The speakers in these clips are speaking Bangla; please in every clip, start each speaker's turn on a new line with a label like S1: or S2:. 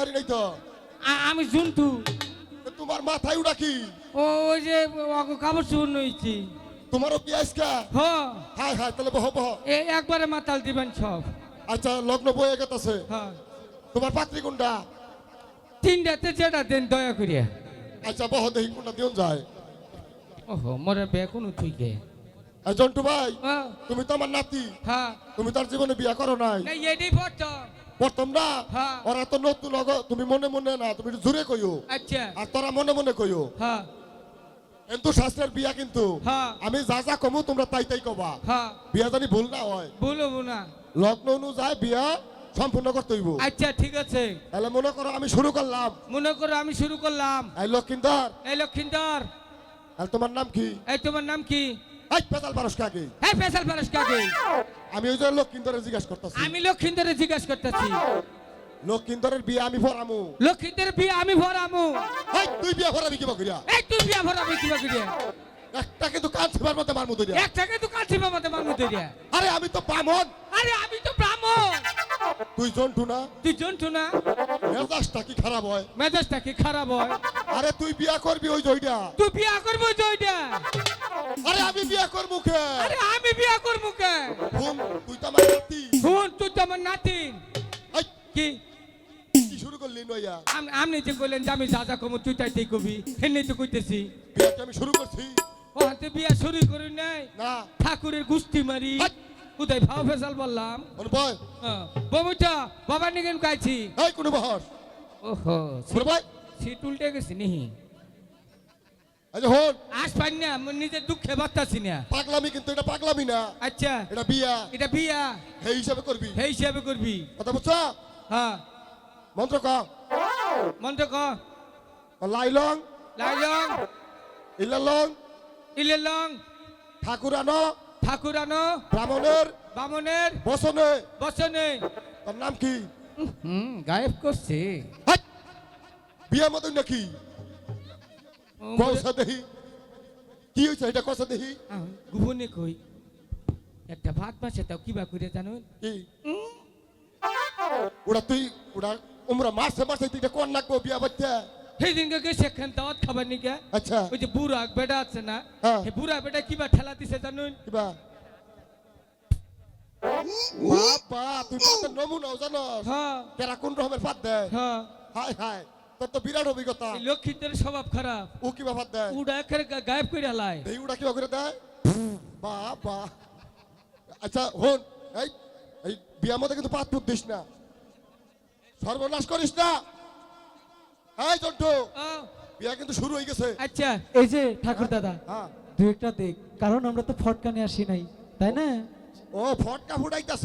S1: হারি নাই তো?
S2: আমি জন্তু
S1: তোমার মাথায় উড়া কি?
S2: ও ওই যে কাপড় চুর নইছি।
S1: তোমারও পিয়াজ কা?
S2: হ।
S1: হাই হাই তাহলে বহ বহ।
S2: এই একবারে মাতাল দিবেন সব।
S1: আচ্ছা লগ্ন বয়ে গেছে
S2: হ্যাঁ
S1: তোমার পাত্রী কোনটা?
S2: তিনটাতে যেটা দেন দয়া করিয়া।
S1: আচ্ছা বহ দেখি কোনটা দিন যায়।
S2: ওহো মোরে বে কোনো
S1: আর জন্টু ভাই
S2: হ্যাঁ
S1: তুমি তো আমার নাতি।
S2: হ্যাঁ
S1: তুমি তার জীবনে বিয়া করো নাই।
S2: এডি ফটো
S1: প্রথম না
S2: হ্যাঁ।
S1: ওরা তো নতুন তুমি মনে মনে না তুমি কইও।
S2: আচ্ছা।
S1: আর তোরা মনে মনে কইও।
S2: হ্যাঁ।
S1: কিন্তু শাস্ত্রের বিয়া কিন্তু।
S2: হ্যাঁ।
S1: আমি যা যা কমু তোমরা তাই তাই কবা। বিয়া জানি ভুল না হয়।
S2: বলব না।
S1: লগ্ন অনুযায়ী বিয়া সম্পূর্ণ করতে হইব।
S2: আচ্ছা ঠিক আছে।
S1: তাহলে মনে করো আমি শুরু করলাম।
S2: মনে করো আমি শুরু করলাম।
S1: এই লক্ষিন্দর
S2: এই লক্ষিন্দর
S1: তোমার নাম কি?
S2: এই তোমার নাম কি?
S1: এই পেতাল পারস কাকে
S2: এই ফেসাল ফারাস কাকে
S1: আমি ওই যে লক্ষিন্দরের জিজ্ঞাসা করতেছি।
S2: আমি লক্ষিন্দরে জিজ্ঞাসা করতেছি।
S1: লক্ষিন্দরের বিয়া আমি ভরামু।
S2: লক্ষিন্দর বিয়ে আমি ভরামু।
S1: এই তুই বিয়া ভরাবি কিবা করিয়া?
S2: এই তুই বিয়া ভরাবি কিবা করিয়া?
S1: একটা কিন্তু কাজ ছিবার মধ্যে মারমু তুই
S2: এক টাকা তো কাছে বাবাতে মানবো তৈরিয়া
S1: আরে আমি তো বামন
S2: আরে আমি তো ব্রাহ্মণ।
S1: তুই জন্টু না?
S2: তুই জন্তু না?
S1: মেজাজটা কি খারাপ হয়?
S2: মেজাজটা কি খারাপ হয়?
S1: আরে তুই বিয়া করবি ওই জয়টা।
S2: তুই বিয়া করব জয়টা।
S1: আরে আমি বিয়া করব কে?
S2: আরে আমি বিয়া করব কে?
S1: হুম তুই তো আমার নাতি।
S2: শুন তুই তো আমার
S1: এই,
S2: কি?
S1: কি শুরু করলি নইয়া?
S2: আম- আপনি যে কইলেন যে আমি যা যা কমু তুই তাই তাই কবি হেনে তো কইতেছি।
S1: বিয়াটা আমি শুরু করছি।
S2: ও হাতে বিয়া শুরু করি নাই?
S1: না।
S2: ঠাকুরের গুষ্টি মারি। কোথায় ভাও ফেসাল বললাম?
S1: বল বয়
S2: বমুটা বাবা নিগেন গাইছি
S1: এই কোন বহর
S2: ওহো
S1: ভাই
S2: সিট উল্টে গেছি নিহি
S1: আচ্ছা হন।
S2: আস পাই না নিজের দুঃখে বার্তাছি না।
S1: পাগলামি কিন্তু এটা পাগলামি না।
S2: আচ্ছা।
S1: এটা বিয়া।
S2: এটা বিয়া।
S1: সেই হিসাবে করবি।
S2: সেই হিসাবে করবি।
S1: কথা বুঝছ?
S2: হ্যাঁ।
S1: মন্ত্র ক।
S2: মন্ত্র ক।
S1: লাইলং।
S2: লাইলং।
S1: ইলালং।
S2: ইলেলং।
S1: ঠাকুরানো।
S2: ঠাকুরানো।
S1: ব্রাহ্মণের।
S2: বামনের
S1: বসনে।
S2: বচনে
S1: তার নাম কি?
S2: হুম গায়েব করছে!
S1: বিয়া মতন নাকি? কসা দেহি। কি হয়েছে এটা কসা দেহি?
S2: গুবনে কই একটা ভাত মাসে তাও কিবা করে জানুন
S1: কি? ওরা তুই ওরা উমরা মারছে মারছে তুই কোন নাকবো বিয়া বাচ্চা
S2: সেই দিনকে গেছে সেখান দাওয়াত খাবার নিকে?
S1: আচ্ছা।
S2: ওই যে বুড়া বেটা আছে না
S1: হ্যাঁ।
S2: সেই বুড়া বেটা কিবা ঠেলা দিছে জানুন?
S1: কিবা বাবা তুই পাতের নমুনাও জানস।
S2: হ্যাঁ।
S1: কেরা কোন রকমের পাত দেয়?
S2: হ্যাঁ।
S1: হাই হাই তোর তো বিরাট অভিজ্ঞতা।
S2: এই লক্ষ্মীদের স্বভাব খারাপ।
S1: ও কিবা পাত দেয়?
S2: উড়া একেবারে গা- গায়েব করে হালায়
S1: এই উড়া কিবা করে দেয়? বাবা। আচ্ছা হন এই এই বিয়ার মধ্যে কিন্তু পাত পুত দিস না। সর্বনাশ করিস না। এই জন্টু
S2: ও,
S1: বিয়া কিন্তু শুরু হয়ে গেছে।
S2: আচ্ছা
S3: এই যে ঠাকুর দাদা
S1: হ্যাঁ।
S3: দু একটা দেখ কারণ আমরা তো ফটকা নিয়ে আসি নাই তাই না?
S1: ও ফটকা ফুটাইতাছ?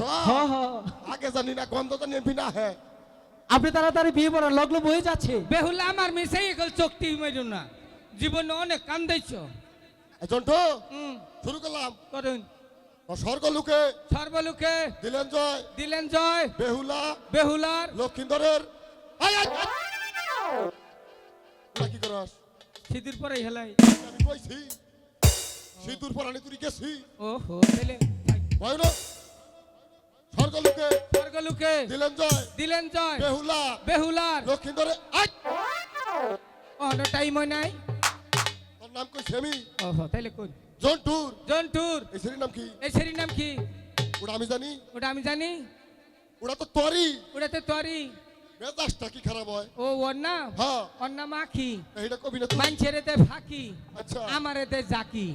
S1: আগে জানি না গন্ধ জানি না হ্যাঁ
S3: আপনি তাড়াতাড়ি বিয়ে পড়া লগ্ন বয়ে যাচ্ছে।
S2: বেহুলা আমার মিশাই এগুলো চোখটি মেরু না। জীবনে অনেক কান্দাইছ
S1: এই জন্টু
S2: হুম।
S1: শুরু করলাম।
S2: করুন।
S1: ও স্বর্গ লোকে
S2: সর্বলোকে
S1: দিলেন জয়।
S2: দিলেন জয়।
S1: বেহুলা
S2: বেহুলার।
S1: লক্ষিন্দরের। কি করস?
S2: সিঁদুর পরে হেলাই।
S1: আমি কইছি সিঁদুর পরানি তুই গেছি
S2: ওহো তাহলে
S1: ভয় না স্বর্গ লোকে
S2: স্বর্গলোকে
S1: দিলেন জয়।
S2: দিলেন জয়।
S1: বেহুলা
S2: বেহুলার।
S1: লক্ষিন্দরে আয়
S2: অন্য টাইম নাই।
S1: তোর নাম কইছি আমি
S2: ওহো তাইলে কোন
S1: জন্টুর।
S2: জন্তুর
S1: এই শ্রেণির নাম কি?
S2: এই সেরির নাম কি?
S1: ওটা আমি জানি।
S2: ওটা আমি জানি।
S1: ওটা তো তরি।
S2: ওটাতে তরি।
S1: মেজাজটা কি খারাপ হয়?
S2: ও ওর নাম?
S1: হ্যাঁ।
S2: ওর নাম আখি।
S1: এইটা কবি না তুই
S2: মানছের এতে ফাঁকি।
S1: আচ্ছা।
S2: আমার জাকি।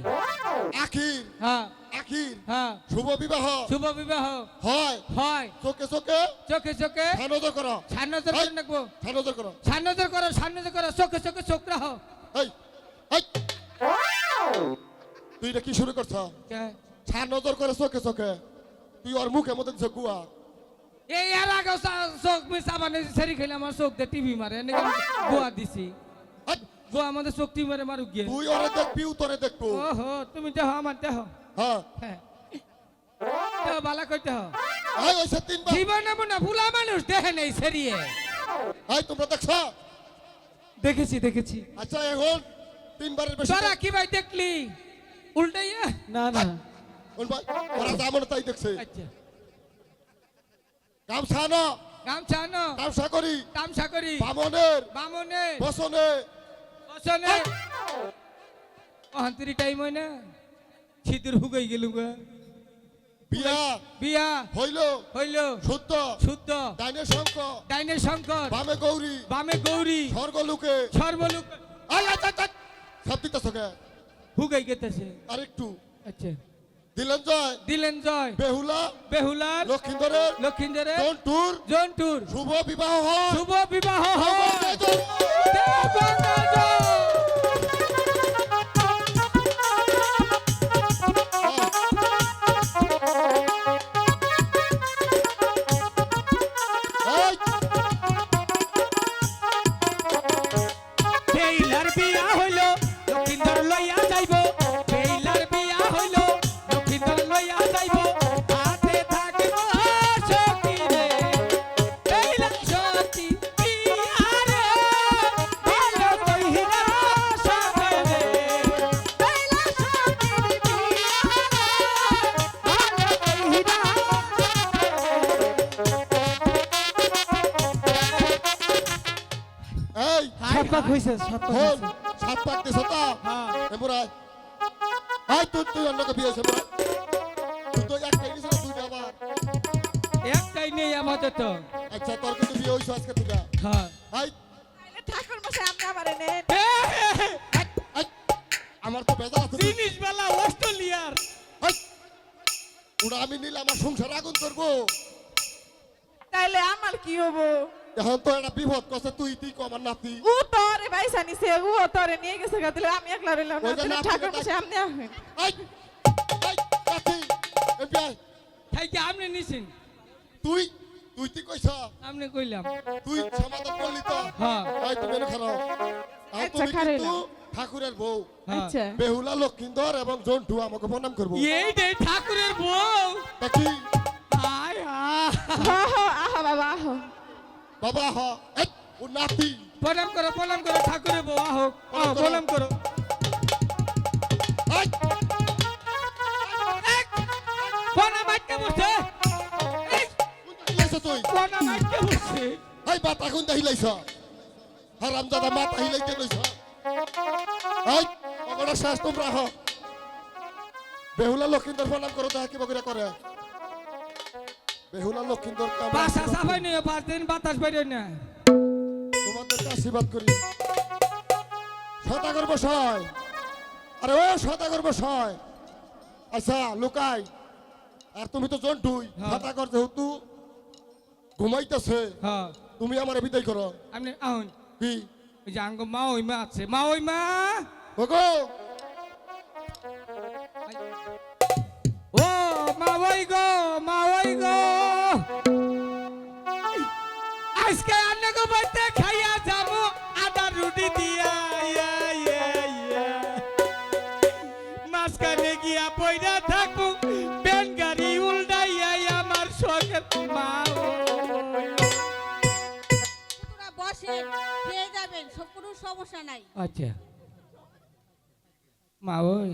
S1: আখির?
S2: হ্যাঁ।
S1: আখির
S2: হ্যাঁ।
S1: শুভ বিবাহ।
S2: শুভ বিবাহ।
S1: হয়।
S2: হয়।
S1: চোখে চোখে।
S2: চোখে চোখে।
S1: সানজর করো।
S2: সান্নজর করে রাখব
S1: সানজর করো।
S2: সান্নজর করো সান্নজর করো চোখে চোখে চোখ রাখো।
S1: এই এই। তুই এটা কি শুরু করছ? সানজর করে চোখে চোখে। তুই ওর মুখে মতো দিছ গুয়া।
S2: এই এর আগে চোখ মিশা মানে সেরি খেলে আমার চোখ দিয়ে টিভি মারে গোয়া দিছি! গোয়া আমাদের চোখ টিভি মারে মারুক গিয়ে।
S1: তুই ওরে দেখবি তোরে দেখব।
S2: ওহো তুমি দেহ আমার দেহ
S1: হ্যাঁ।
S2: হ্যাঁ। দেহ বালা কইতে হ।
S1: এই ওইসে তিনবার
S2: জীবনে মনে ভুলা মানুষ দেখে নেই সেরিয়ে।
S1: এই তোমরা দেখছ?
S3: দেখেছি দেখেছি।
S1: আচ্ছা এখন তিনবারের বেশি।
S2: তোরা কি ভাই দেখলি? উল্টাইয়া
S3: না না।
S1: বল ভাই ওরা যা মনে তাই দেখছে।
S2: আচ্ছা।
S1: গামছা না
S2: গামছা আনো।
S1: গামছা করি।
S2: তামসা করি।
S1: বামনের।
S2: বামনে
S1: বসনে
S2: বসনে অহান্তরি টাইম হয় না। শীতের হুগাই গেলু গা।
S1: বিয়া?
S2: বিয়া।
S1: হইল?
S2: হইল।
S1: শুদ্ধ
S2: শুদ্ধ
S1: ডাইনে শঙ্ক
S2: ডাইনে শঙ্কর
S1: বামে গৌরী?
S2: বামে গৌরী।
S1: স্বর্গলোকে? আয় আয়, আয়। সব দিতেছ কে?
S2: হুগাই গেতেছে।
S1: আরেকটু।
S2: আচ্ছা।
S1: দিলেন জয়?
S2: দিলেন জয়।
S1: বেহুলা?
S2: বেহুলার
S1: লক্ষিন্দরের?
S2: লক্ষিন্দরের।
S1: জন্টুর?
S2: জন্টুর।
S1: শুভ বিবাহ
S2: শুভ বিবাহ
S3: পাক হয়েছে সাত পাক
S1: হল সাত পাক দিছ তা?
S2: হ্যাঁ।
S1: এমরাই আই তুই তুই অন্যকে বিয়ে হয়েছে এমরাই তুই তো একটাই নিছ না দুইটা আবার।
S2: একটাই নেই আমাদের তো।
S1: আচ্ছা তোর কিন্তু বিয়ে হয়েছে আজকে থেকে।
S2: হ্যাঁ।
S1: আই
S4: ঠাকুর মশাই আপনি আমারে নেন
S1: আমার তো বেজার আছে।
S2: জিনিস বেলা অস্ট্রেলিয়ার।
S1: ওটা আমি নিলে আমার সংসার আগুন করব
S4: তাইলে আমার কি হব?
S1: এখন তো একটা বিপদ করছে তুই তুই কো আমার নাতি?
S4: ও তোরে ভাইসা নিছে ও তোরে নিয়ে গেছে গা দিলে আমি একলা রইলাম না ঠাকুর মশাই আপনি আহেন
S1: আই আই নাতি এমপি আই
S2: থাইকে আপনি নিছেন?
S1: তুই তুই তুই কইছ?
S2: আপনি কইলাম।
S1: তুই সমাধান করলি তো?
S2: হ্যাঁ।
S1: আই তুমি এনে খারাপ আর
S4: আচ্ছা,
S1: তুমি কিন্তু
S4: না।
S1: ঠাকুরের বউ।
S2: হ্যাঁ।
S4: আচ্ছা।
S1: বেহুলা লক্ষিন্দর এবং জন্টু আমাকে প্রণাম করব।
S2: এই দে ঠাকুরের বউ?
S1: কি
S2: আয়
S4: আহা বাবা আহা।
S1: বাবা হ ও নাতি
S2: প্রণাম করো প্রণাম করো ঠাকুরের আহো আহো, প্রণাম করো। প্রণাম আটকে বসে।
S1: তুই?
S2: প্রণাম আটকে বসে।
S1: এই মাথা কোনটা হিলাইছ হারাম দাদা মাথা হিলাইতে লইছ এই অগড়া শেষ তোমরা হ বেহুলা লক্ষিন্দর প্রণাম করো তো কি বগিরা করে। বেহুলা লক্ষিন্দর
S2: বাসা সাফাই নিয়ে পাঁচ দিন বাতাস বাইরে না।
S1: তোমাদেরকে আশীর্বাদ করি। সদাগর বসায়। আরে ও সদাগর বসায়। আচ্ছা লুকাই। আর তুমি তো জন্টুই।
S2: হ্যাঁ।
S1: সদাগর যেহেতু ঘুমাইতেছে
S2: হ্যাঁ।
S1: তুমি আমার বিদায় করো।
S2: আপনি আহুন।
S1: কি?
S2: ওই যে আঙ্গ মা ওই মা আছে। মা ওই মা!
S1: ওগো!
S2: আজকে খাইয়া যাব আদা রুটি দিয়া। মাঝখানে গিয়া পয়রা থাকব বেন গাড়ি উল্টাইয়া আমার শখের মা।
S5: তোরা খেয়ে যাবেন সব কোনো সমস্যা নাই
S2: আচ্ছা মা ওই